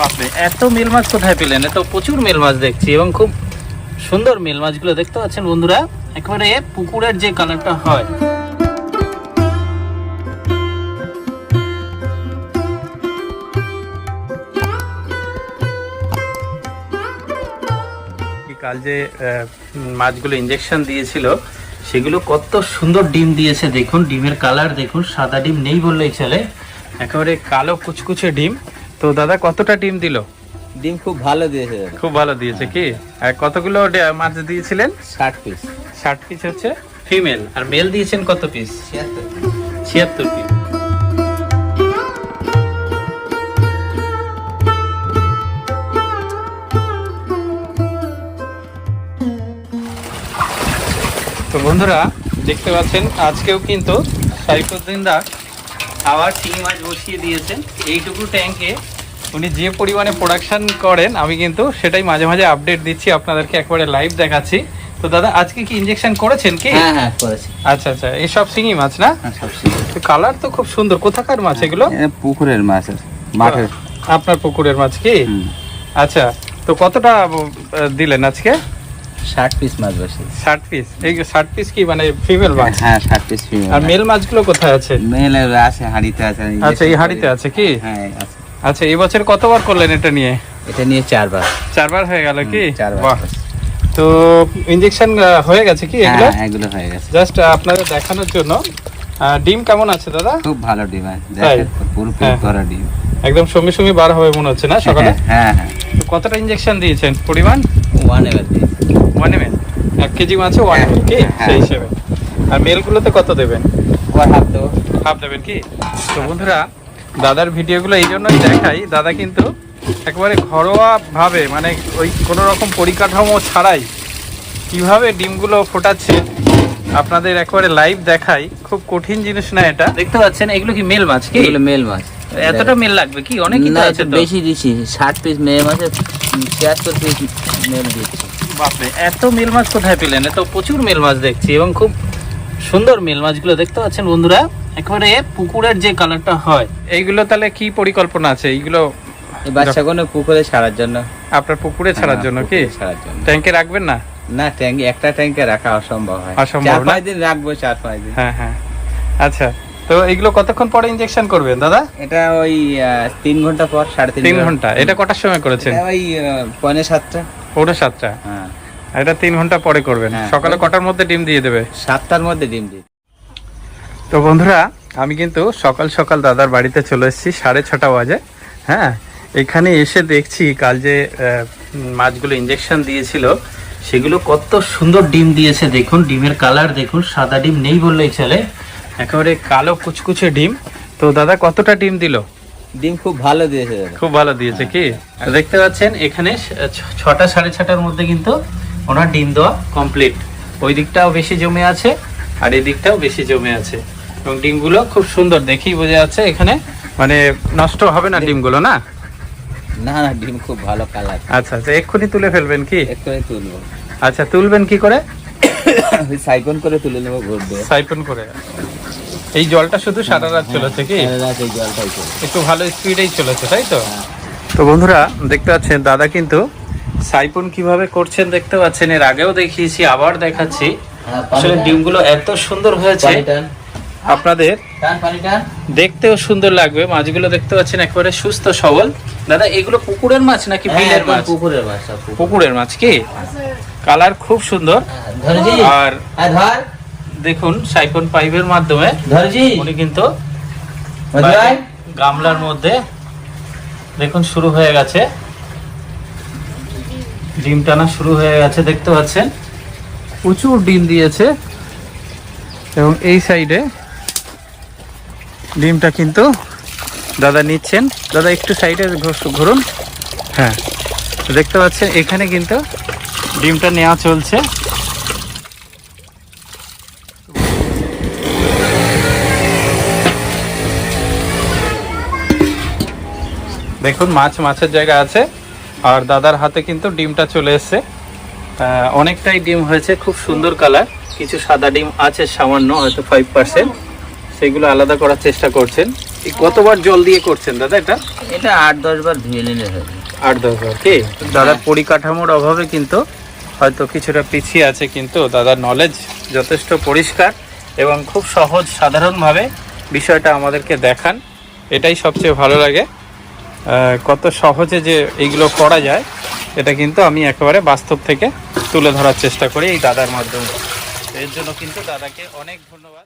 বাপরে, এত মেল মাছ কোথায় পেলেন? এত প্রচুর মেল মাছ দেখছি এবং খুব সুন্দর মেল মাছগুলো দেখতে পাচ্ছেন বন্ধুরা। একেবারে পুকুরের যে কালারটা হয়। কাল যে মাছগুলো ইঞ্জেকশন দিয়েছিল, সেগুলো কত সুন্দর ডিম দিয়েছে দেখুন, ডিমের কালার দেখুন, সাদা ডিম নেই বললেই চলে। একেবারে কালো কুচকুচে ডিম। তো দাদা কতটা ডিম দিল? ডিম খুব ভালো দিয়েছে খুব ভালো দিয়েছে কি? আর কতগুলো মাছ দিয়েছিলেন? ষাট পিস ষাট পিস হচ্ছে ফিমেল আর মেল দিয়েছেন কত পিস ছিয়াত্তর পিস তো বন্ধুরা দেখতে পাচ্ছেন আজকেও কিন্তু সাইফুদ্দিন দা আবার চিংড়ি মাছ বসিয়ে দিয়েছেন। এইটুকু ট্যাঙ্কে উনি যে পরিমাণে প্রোডাকশন করেন আমি কিন্তু সেটাই মাঝে মাঝে আপডেট দিচ্ছি আপনাদেরকে একবারে লাইভ দেখাচ্ছি। তো দাদা আজকে কি ইনজেকশন করেছেন কি? হ্যাঁ হ্যাঁ করেছি। আচ্ছা আচ্ছা এইসব শিঙি মাছ না? হ্যাঁ সব। কালার তো খুব সুন্দর। কোথাকার মাছ এগুলো? পুকুরের মাছ মাঠের। আপনার পুকুরের মাছ কি? আচ্ছা তো কতটা দিলেন আজকে? ষাট পিস মাছ বসে। ষাট পিস এই ষাট পিস কি মানে ফিমেল মাছ? হ্যাঁ ষাট পিস আর মেল মাছগুলো কোথায় আছে? মেল আছে হাঁড়িতে আছে আচ্ছা এই হাড়িতে আছে কি? হ্যাঁ আছে। আচ্ছা এই বছর কতবার করলেন এটা নিয়ে? এটা নিয়ে চারবার। চারবার হয়ে গেল কি? চারবার তো ইঞ্জেকশন হয়ে গেছে কি এগুলো? হ্যাঁ এগুলো হয়ে গেছে। জাস্ট আপনাদের দেখানোর জন্য। ডিম কেমন আছে দাদা? খুব ভালো ডিম আছে। হ্যাঁ। করা ডিম। একদম সঙ্গে সঙ্গে বার হবে মনে হচ্ছে না সকালে? হ্যাঁ হ্যাঁ। কতটা ইঞ্জেকশন দিয়েছেন পরিমাণ? ওয়ান দিই ওয়ান এম এক কেজি মাছে ওয়ান এম কি? হ্যাঁ। সেই হিসেবে। আর মেলগুলোতে কত দেবেন? হাফ দেবো। হাফ দেবেন কি? তো বন্ধুরা দাদার ভিডিওগুলো এই জন্যই দেখাই দাদা কিন্তু একেবারে ঘরোয়া ভাবে মানে ওই কোনো রকম পরিকাঠামো ছাড়াই কীভাবে ডিমগুলো ফোটাচ্ছে আপনাদের একেবারে লাইভ দেখাই। খুব কঠিন জিনিস না এটা। দেখতে পাচ্ছেন এগুলো কি মেল মাছ কি? এগুলো মেল মাছ। এতটা মেল লাগবে কি? অনেক আছে বেশি দিচ্ছি ষাট পিস মেল মাছে ছিয়াত্তর পিস মেল দিচ্ছি। বাপরে এত মেল মাছ কোথায় পেলেন? এত প্রচুর মেল মাছ দেখছি এবং খুব সুন্দর মেল মাছগুলো দেখতে পাচ্ছেন বন্ধুরা। একেবারে পুকুরের যে কালারটা হয়। এইগুলো তাহলে কি পরিকল্পনা আছে? এইগুলো বাচ্চাগুলো পুকুরে ছাড়ার জন্য। আপনার পুকুরে ছাড়ার হ্যাঁ, জন্য কি? পুকুরে ছাড়ার জন্য। ট্যাঙ্কে রাখবেন না? না ট্যাঙ্কি একটা ট্যাঙ্কে রাখা অসম্ভব হয়। অসম্ভব চার না? পাঁচ দিন রাখব চার পাঁচ দিন। হ্যাঁ হ্যাঁ। আচ্ছা তো এইগুলো কতক্ষণ পরে ইনজেকশন করবেন দাদা? এটা ওই তিন ঘণ্টা পর সাড়ে তিন তিন ঘণ্টা। এটা কটার সময় করেছেন? ওই আহ, পৌনে সাতটা। পৌনে সাতটা। হ্যাঁ। এটা তিন ঘণ্টা পরে করবেন। হ্যাঁ। সকালে কটার মধ্যে ডিম দিয়ে দেবে? সাতটার মধ্যে ডিম দিই তো বন্ধুরা আমি কিন্তু সকাল সকাল দাদার বাড়িতে চলে এসেছি সাড়ে ছটা বাজে। হ্যাঁ এখানে এসে দেখছি কাল যে মাছগুলো ইঞ্জেকশন দিয়েছিল সেগুলো কত সুন্দর ডিম দিয়েছে। দেখুন ডিমের কালার দেখুন সাদা ডিম নেই বললেই চলে। একেবারে কালো কুচকুচে ডিম। তো দাদা কতটা ডিম দিল? ডিম খুব ভালো দিয়েছে খুব ভালো দিয়েছে কি? তো দেখতে পাচ্ছেন এখানে ছটা সাড়ে ছটার মধ্যে কিন্তু ওনার ডিম দেওয়া কমপ্লিট ওই দিকটাও বেশি জমে আছে আর এই দিকটাও বেশি জমে আছে। এবং ডিমগুলো খুব সুন্দর দেখেই বোঝা যাচ্ছে এখানে মানে নষ্ট হবে না ডিমগুলো না? না না ডিম খুব ভালো কালার আচ্ছা আচ্ছা এক্ষুনি তুলে ফেলবেন কি? এক্ষুনি তুলবো। আচ্ছা তুলবেন কি করে? ওই সাইকন করে তুলে নেব ঘুরবে সাইপন করে। এই জলটা শুধু সারা রাত চলেছে কি? একটু ভালো স্পিডেই চলেছে তাই তো? তো বন্ধুরা দেখতে পাচ্ছেন দাদা কিন্তু সাইপন কীভাবে করছেন দেখতে পাচ্ছেন। এর আগেও দেখিয়েছি আবার দেখাচ্ছি। হ্যাঁ, আসলে ডিমগুলো এত সুন্দর হয়েছে। আপনাদের দেখতেও সুন্দর লাগবে। মাছগুলো দেখতে পাচ্ছেন একেবারে সুস্থ সবল। দাদা এগুলো পুকুরের মাছ নাকি হ্যাঁ, বিলের মাছ? পুকুরের মাছ পুকুরের মাছ কি? কালার খুব সুন্দর। হ্যাঁ, আর হ্যাঁ দেখুন সাইপন পাইপের মাধ্যমে উনি কিন্তু গামলার মধ্যে দেখুন শুরু হয়ে গেছে। ডিম টানা শুরু হয়ে গেছে দেখতে পাচ্ছেন? প্রচুর ডিম দিয়েছে। এবং এই সাইডে ডিমটা কিন্তু দাদা নিচ্ছেন। দাদা একটু সাইডে ঘুরুন। হ্যাঁ দেখতে পাচ্ছেন এখানে কিন্তু ডিমটা নেওয়া চলছে। দেখুন মাছ মাছের জায়গা আছে। আর দাদার হাতে কিন্তু ডিমটা চলে এসছে। অনেকটাই ডিম হয়েছে খুব সুন্দর কালার কিছু সাদা ডিম আছে সামান্য হয়তো ফাইভ পার্সেন্ট সেগুলো আলাদা করার চেষ্টা করছেন। কতবার জল দিয়ে করছেন দাদা এটা? এটা আট দশ বার ধুয়ে নিলে হবে। আট দশ বার কি? দাদার পরিকাঠামোর অভাবে কিন্তু হয়তো কিছুটা পিছিয়ে আছে কিন্তু দাদার নলেজ যথেষ্ট পরিষ্কার এবং খুব সহজ সাধারণভাবে বিষয়টা আমাদেরকে দেখান। এটাই সবচেয়ে ভালো লাগে। কত সহজে যে এইগুলো করা যায়, এটা কিন্তু আমি একেবারে বাস্তব থেকে তুলে ধরার চেষ্টা করি এই দাদার মাধ্যমে। এর জন্য কিন্তু দাদাকে অনেক ধন্যবাদ।